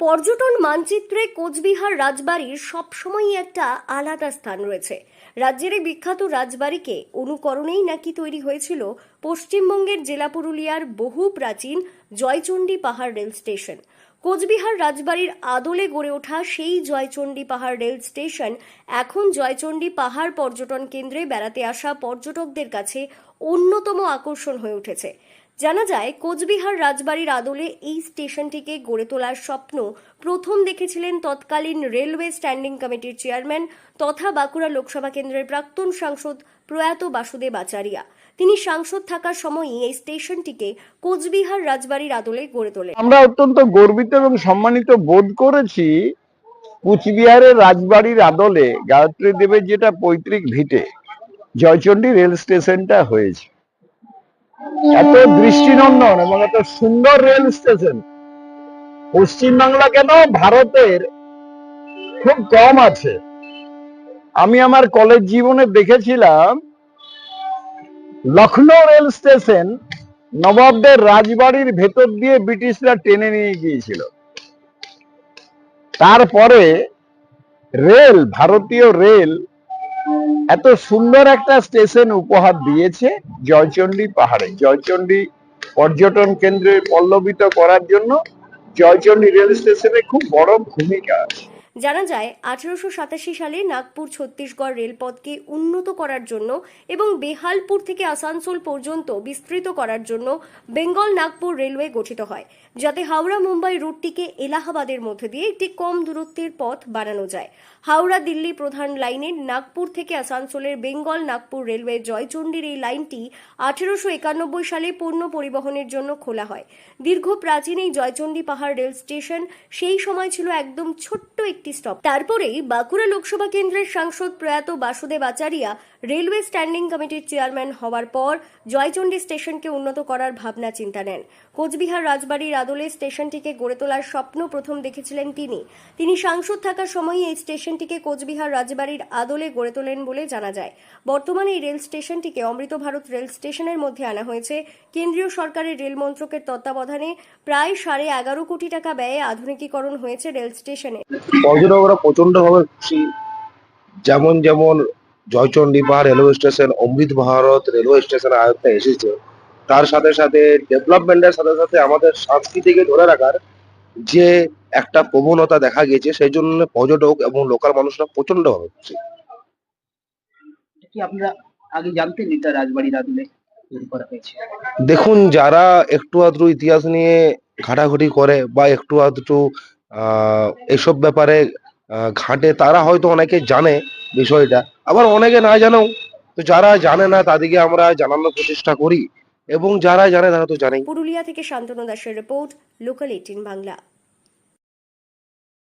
পর্যটন মানচিত্রে কোচবিহার রাজবাড়ির সবসময়ই একটা আলাদা স্থান রয়েছে। রাজ্যের বিখ্যাত রাজবাড়িকে অনুকরণেই নাকি তৈরি হয়েছিল পশ্চিমবঙ্গের জেলা পুরুলিয়ার বহু প্রাচীন জয়চণ্ডী পাহাড় রেল স্টেশন। কোচবিহার রাজবাড়ির আদলে গড়ে ওঠা সেই জয়চণ্ডী পাহাড় রেল স্টেশন এখন জয়চণ্ডী পাহাড় পর্যটন কেন্দ্রে বেড়াতে আসা পর্যটকদের কাছে অন্যতম আকর্ষণ হয়ে উঠেছে। জানা যায়, কোচবিহার রাজবাড়ির আদলে এই স্টেশনটিকে গড়ে তোলার স্বপ্ন প্রথম দেখেছিলেন তৎকালীন রেলওয়ে স্ট্যান্ডিং কমিটির চেয়ারম্যান তথা বাঁকুড়া লোকসভা কেন্দ্রের প্রাক্তন সাংসদ প্রয়াত বাসুদেব আচারিয়া। তিনি সাংসদ থাকার সময়ই এই স্টেশনটিকে কোচবিহার রাজবাড়ির আদলে গড়ে তোলে আমরা অত্যন্ত গর্বিত এবং সম্মানিত বোধ করেছি কুচবিহারের রাজবাড়ির আদলে গায়ত্রী দেবের যেটা পৈতৃক ভিটে, জয়চণ্ডী রেল স্টেশনটা হয়েছে। এত দৃষ্টিনন্দন এবং এত সুন্দর রেল স্টেশন। পশ্চিমবাংলা কেন ভারতের খুব কম আছে? আমি আমার কলেজ জীবনে দেখেছিলাম লখনৌ রেল স্টেশন নবাবদের রাজবাড়ির ভেতর দিয়ে ব্রিটিশরা টেনে নিয়ে গিয়েছিল। তারপরে রেল, ভারতীয় রেল এত সুন্দর একটা স্টেশন উপহার দিয়েছে জয়চন্ডী পাহাড়ে। জয়চন্ডী পর্যটন কেন্দ্রে পল্লবিত করার জন্য জয়চন্ডী রেল স্টেশনে খুব বড় ভূমিকা আছে। জানা যায়, আঠারোশো সাতাশি সালে নাগপুর ছত্তিশগড় রেলপথকে উন্নত করার জন্য এবং বেহালপুর থেকে আসানসোল পর্যন্ত বিস্তৃত করার জন্য বেঙ্গল নাগপুর রেলওয়ে গঠিত হয়, যাতে হাওড়া মুম্বাই রুটটিকে এলাহাবাদের মধ্যে দিয়ে একটি কম দূরত্বের পথ বানানো যায়। হাওড়া দিল্লি প্রধান লাইনের নাগপুর থেকে আসানসোলের বেঙ্গল নাগপুর রেলওয়ে জয়চণ্ডীর এই লাইনটি আঠেরোশো একানব্বই সালে পণ্য পরিবহনের জন্য খোলা হয়। দীর্ঘ প্রাচীন এই জয়চণ্ডী পাহাড় রেল স্টেশন সেই সময় ছিল একদম ছোট্ট একটি স্টপ তারপরেই বাঁকুড়া লোকসভা কেন্দ্রের সাংসদ প্রয়াত বাসুদেব আচারিয়া রেলওয়ে স্ট্যান্ডিং কমিটির চেয়ারম্যান হওয়ার পর জয়চণ্ডী স্টেশনকে উন্নত করার ভাবনা চিন্তা নেন। কোচবিহার রাজবাড়ির আদলে স্টেশনটিকে গড়ে তোলার স্বপ্ন প্রথম দেখেছিলেন তিনি। তিনি সাংসদ থাকার সময়ই এই স্টেশনটিকে কোচবিহার রাজবাড়ির আদলে গড়ে তোলেন বলে জানা যায়। বর্তমানে এই রেল স্টেশনটিকে অমৃত ভারত রেল স্টেশনের মধ্যে আনা হয়েছে। কেন্দ্রীয় সরকারের রেল মন্ত্রকের তত্ত্বাবধানে প্রায় সাড়ে এগারো কোটি টাকা ব্যয়ে আধুনিকীকরণ হয়েছে রেল স্টেশনে। পর্যটকরা প্রচণ্ড ভাবে খুশি। যেমন যেমন Joychandi Pahar railway station Amrit Bharat railway station আয়ত্তে এসেছে। তার সাথে সাথে ডেভেলপমেন্টের সাথে সাথে আমাদের সংস্কৃতিকে ধরে রাখার যে একটা প্রবণতা দেখা গেছে সেই জন্য পর্যটক এবং লোকাল মানুষরা প্রচণ্ড ভাবে খুশি। কি আপনারা আগে জানতেন এটা রাজবাড়ির আদলে তৈরি করা হয়েছে? দেখুন যারা একটু আধটু ইতিহাস নিয়ে ঘাটাঘাটি করে বা একটু আধটু এসব ব্যাপারে ঘাটে তারা হয়তো অনেকে জানে বিষয়টা। আবার অনেকে না জানেও, তো যারা জানে না তাদেরকে আমরা জানানোর প্রচেষ্টা করি। এবং যারা জানে তারা তো জানেই। পুরুলিয়া থেকে শান্তনু দাসের রিপোর্ট লোকাল এইটিন বাংলা।